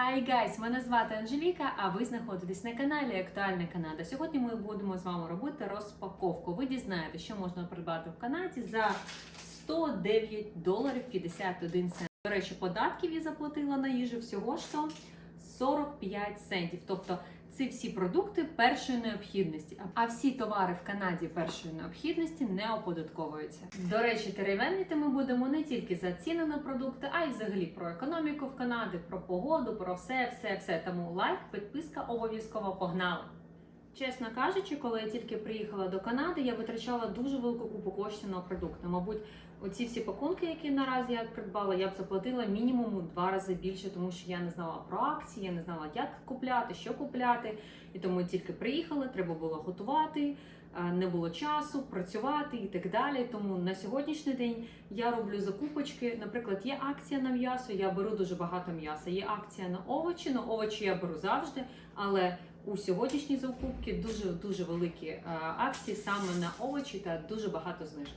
Hi guys! Мене звати Анжеліка, а ви знаходитесь на каналі Актуальна Канада. Сьогодні ми будемо з вами робити розпаковку. Ви дізнаєтеся, що можна придбати в Канаді за 109 доларів 51 цент. До речі, податків я заплатила на їжу всього то 45 центів. Тобто це всі продукти першої необхідності. А всі товари в Канаді першої необхідності не оподатковуються. До речі, теревенити ми будемо не тільки за ціни на продукти, а й взагалі про економіку в Канаді, про погоду, про все, все, все. Тому лайк, підписка обов'язково погнали. Чесно кажучи, коли я тільки приїхала до Канади, я витрачала дуже велику купу коштів на продукти. Мабуть, оці всі пакунки, які наразі я придбала, я б заплатила мінімум у два рази більше, тому що я не знала про акції, я не знала, як купляти, що купляти. І тому тільки приїхала, треба було готувати, е, не було часу, працювати і так далі. Тому на сьогоднішній день я роблю закупочки. Наприклад, є акція на м'ясо, я беру дуже багато м'яса. Є акція на овочі, на овочі я беру завжди, але у сьогоднішній закупці дуже дуже великі е, акції саме на овочі та дуже багато знижок.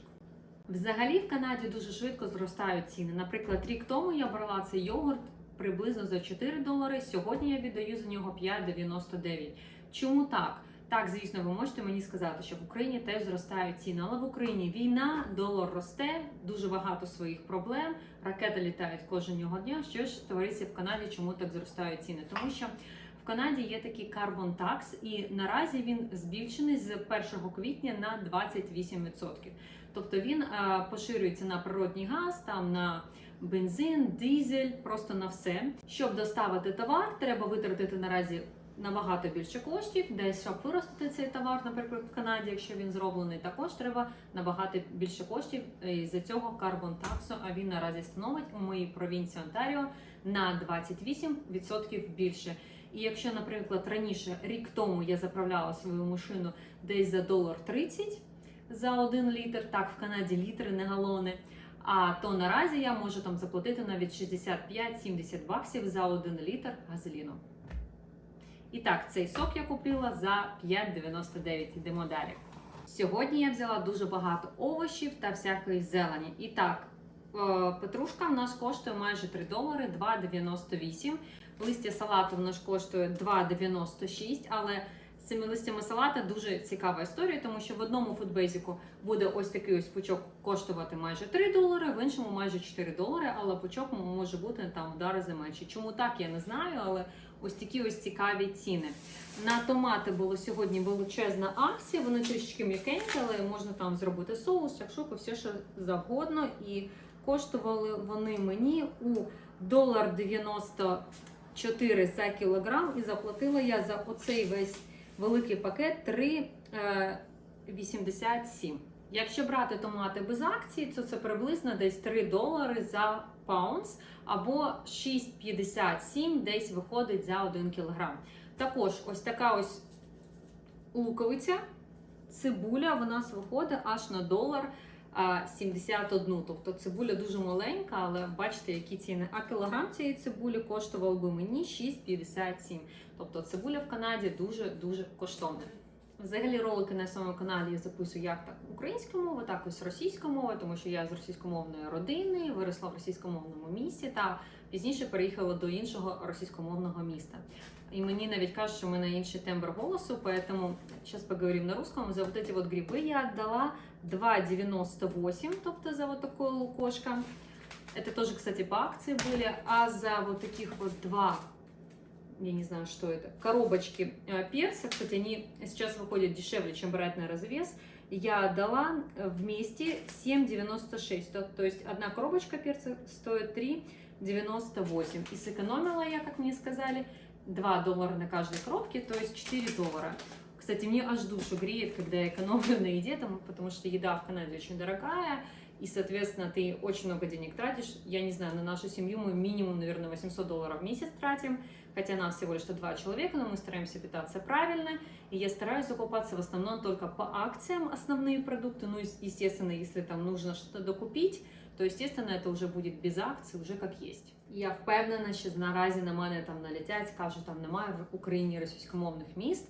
Взагалі в Канаді дуже швидко зростають ціни. Наприклад, рік тому я брала цей йогурт приблизно за 4 долари. Сьогодні я віддаю за нього 5,99. Чому так? Так, звісно, ви можете мені сказати, що в Україні теж зростають ціни, але в Україні війна, долар росте, дуже багато своїх проблем. Ракети літають кожного дня. Що ж твориться в Канаді? Чому так зростають ціни? Тому що в Канаді є такий карбон такс, і наразі він збільшений з 1 квітня на 28%. Тобто він е, поширюється на природній газ, там на бензин, дизель, просто на все. Щоб доставити товар, треба витратити наразі набагато більше коштів. Десь щоб виростити цей товар, наприклад, в Канаді, якщо він зроблений, також треба набагато більше коштів. І за цього карбон таксу, а він наразі становить у моїй провінції Онтаріо на 28% більше. І якщо, наприклад, раніше рік тому я заправляла свою машину десь за долар 30 за один літр, так в Канаді літри, не галони. А то наразі я можу там заплатити навіть 65-70 баксів за один літр газеліну. І так, цей сок я купила за 5,99. Йдемо далі. Сьогодні я взяла дуже багато овочів та всякої зелені. І так, е, петрушка в нас коштує майже 3 долари, 2,98. Листя салату в нас коштує 2,96, але з цими листями салата дуже цікава історія, тому що в одному фудбезіку буде ось такий ось пучок коштувати майже 3 долари, в іншому майже 4 долари, але пучок може бути там в два рази менше. Чому так, я не знаю, але ось такі ось цікаві ціни. На томати було сьогодні величезна акція, вони трішечки м'якенькі, але можна там зробити соус, шакшуку, все що завгодно. І коштували вони мені у долар 94 за кілограм, і заплатила я за оцей весь великий пакет 3,87. Якщо брати томати без акції, то це приблизно десь 3 долари за паунс або 6,57 десь виходить за 1 кілограм. Також ось така ось луковиця, цибуля, в нас виходить аж на долар 71. Тобто цибуля дуже маленька, але бачите, які ціни. А кілограм цієї цибулі коштував би мені 6,57. Тобто цибуля в Канаді дуже-дуже коштовна. Взагалі ролики на своєму каналі я записую як так українською мовою, так і російською мовою, тому що я з російськомовної родини, виросла в російськомовному місті та пізніше переїхала до іншого російськомовного міста. И мне навіть кажется, что у меня інший тембр голосу, поэтому сейчас поговорим на русском. За вот эти вот грибы я отдала 2,98, тобто за вот такое лукошко. Это тоже, кстати, по акции были. А за вот таких вот два, я не знаю, что это, коробочки э, перца, кстати, они сейчас выходят дешевле, чем брать на развес, я отдала вместе 7,96. То, то есть одна коробочка перца стоит 3,98. И сэкономила я, как мне сказали, 2 доллара на каждой коробке, то есть 4 доллара. Кстати, мне аж душу греет, когда я экономлю на еде, там, потому что еда в Канаде очень дорогая, и, соответственно, ты очень много денег тратишь. Я не знаю, на нашу семью мы минимум, наверное, 800 долларов в месяц тратим, хотя нас всего лишь два человека, но мы стараемся питаться правильно, и я стараюсь закупаться в основном только по акциям основные продукты, ну, естественно, если там нужно что-то докупить, то, естественно, это уже будет без акцій, вже як є. Я впевнена, що наразі на мене там налетять, кажуть, там немає в Україні російськомовних міст.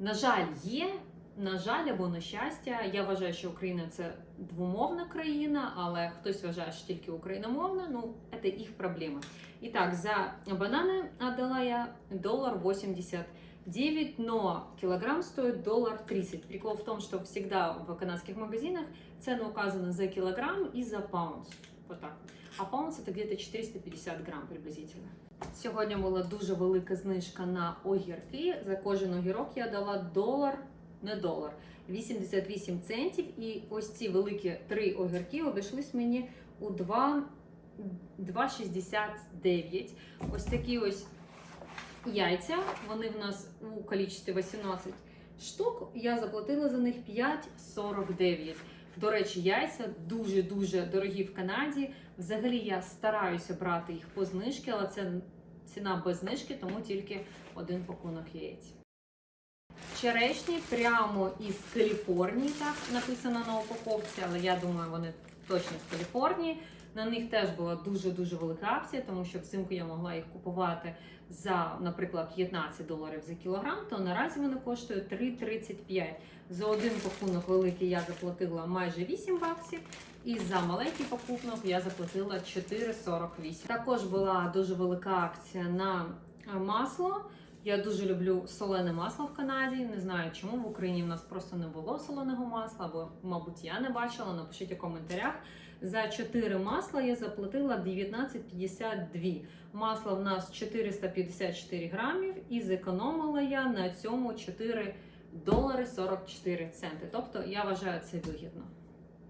На жаль, є, На жаль, або на щастя, я вважаю, що Україна це двомовна країна, але хтось вважає, що тільки україномовна. Ну, це їх проблема. І так, за банани отдала я доллар 89, но килограмм стоит доллар 30. Прикол в том, что всегда в канадских магазинах цены указаны за килограмм и за паунс. Вот так. А паунс это где-то 450 грамм приблизительно. Сьогодні була дуже велика знижка на огірки. За кожен огірок я дала долар, не долар, 88 центів. І ось ці великі три огірки обійшлись мені у 2 2,69. Ось такі ось яйця. Вони в нас у кількості 18 штук. Я заплатила за них 5,49. До речі, яйця дуже-дуже дорогі в Канаді. Взагалі я стараюся брати їх по знижки, але це ціна без знижки, тому тільки один пакунок яєць. Черешні прямо із Каліфорнії, так написано на упаковці, але я думаю, вони точно з Каліфорнії. На них теж була дуже-дуже велика акція, тому що взимку я могла їх купувати за, наприклад, 15 доларів за кілограм, то наразі вони коштують 3,35. За один пакунок великий я заплатила майже 8 баксів, і за маленький пакунок я заплатила 4,48. Також була дуже велика акція на масло. Я дуже люблю солене масло в Канаді. Не знаю, чому в Україні в нас просто не було соленого масла, або, мабуть, я не бачила. Напишіть у коментарях. За 4 масла я заплатила 19,52. Масло в нас 454 грамів, і зекономила я на цьому 4 долари 44 центи. Тобто я вважаю це вигідно.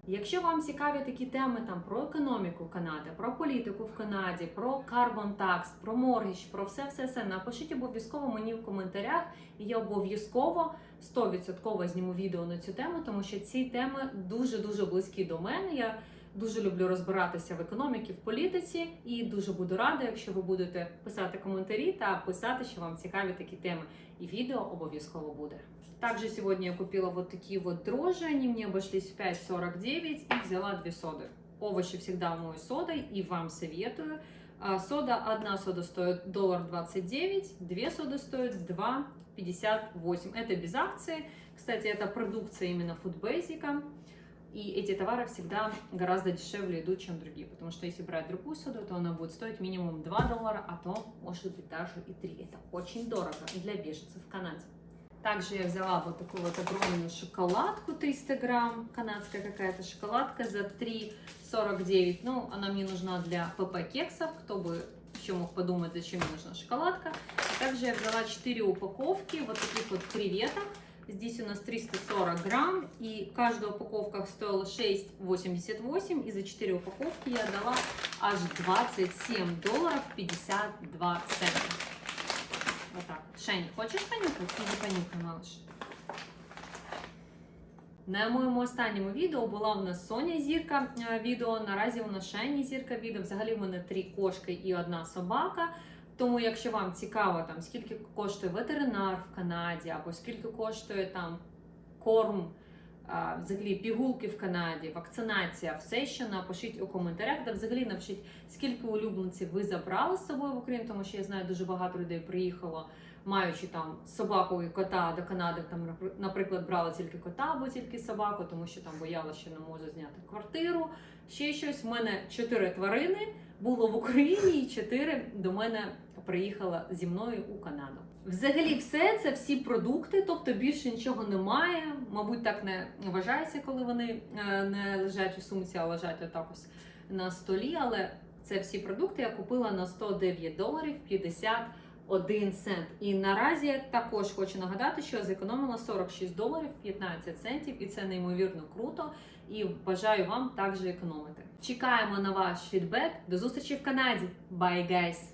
Якщо вам цікаві такі теми там про економіку Канади, про політику в Канаді, про карбон такс, про моргіч, про все все все напишіть обов'язково мені в коментарях, і я обов'язково 100% зніму відео на цю тему, тому що ці теми дуже дуже близькі до мене. Я дуже люблю розбиратися в економіці, в політиці, і дуже буду рада, якщо ви будете писати коментарі та писати, що вам цікаві такі теми. І відео обов'язково буде. Также сегодня я купила вот такие вот дрожжи, они мне обошлись в 5,49 и взяла две соды. Овощи всегда мою содой и вам советую. А, Сода, одна сода стоит доллар 29, две соды стоят 2,58. Это без акции. Кстати, это продукция именно Food Basic. И эти товары всегда гораздо дешевле идут, чем другие. Потому что если брать другую соду, то она будет стоить минимум 2 доллара, а то может быть даже и 3. Это очень дорого для беженцев в Канаде. Также я взяла вот такую вот огромную шоколадку 300 грамм, канадская какая-то шоколадка за 3,49. Ну, она мне нужна для ПП кексов, кто бы еще мог подумать, зачем мне нужна шоколадка. И также я взяла 4 упаковки вот таких вот креветок. Здесь у нас 340 грамм, и каждая упаковка стоила 6,88, и за 4 упаковки я дала аж 27 долларов 52 цента. Вот так. Шень, хочеш понюхати? Іди понюхай, малыш. На моєму останньому відео була в нас Соня зірка е, відео. Наразі у нас Шені зірка відео. Взагалі в мене три кошки і одна собака. Тому, якщо вам цікаво, там скільки коштує ветеринар в Канаді, або скільки коштує там корм, а, взагалі пігулки в Канаді, вакцинація, все ще напишіть у коментарях, де взагалі напишіть, скільки улюбленців ви забрали з собою в Україну, тому що я знаю, дуже багато людей приїхало, маючи там собаку і кота до Канади, там, наприклад, брали тільки кота або тільки собаку, тому що там боялася, що не може зняти квартиру. Ще щось. У мене чотири тварини було в Україні, і чотири до мене приїхала зі мною у Канаду. Взагалі, все це всі продукти, тобто більше нічого немає. Мабуть, так не вважається, коли вони е, не лежать у сумці, а лежать отак ось на столі. Але це всі продукти я купила на 109 доларів 51 цент. І наразі я також хочу нагадати, що я зекономила 46 доларів 15 центів, і це неймовірно круто. І бажаю вам також економити. Чекаємо на ваш фідбек. До зустрічі в Канаді. Bye, guys!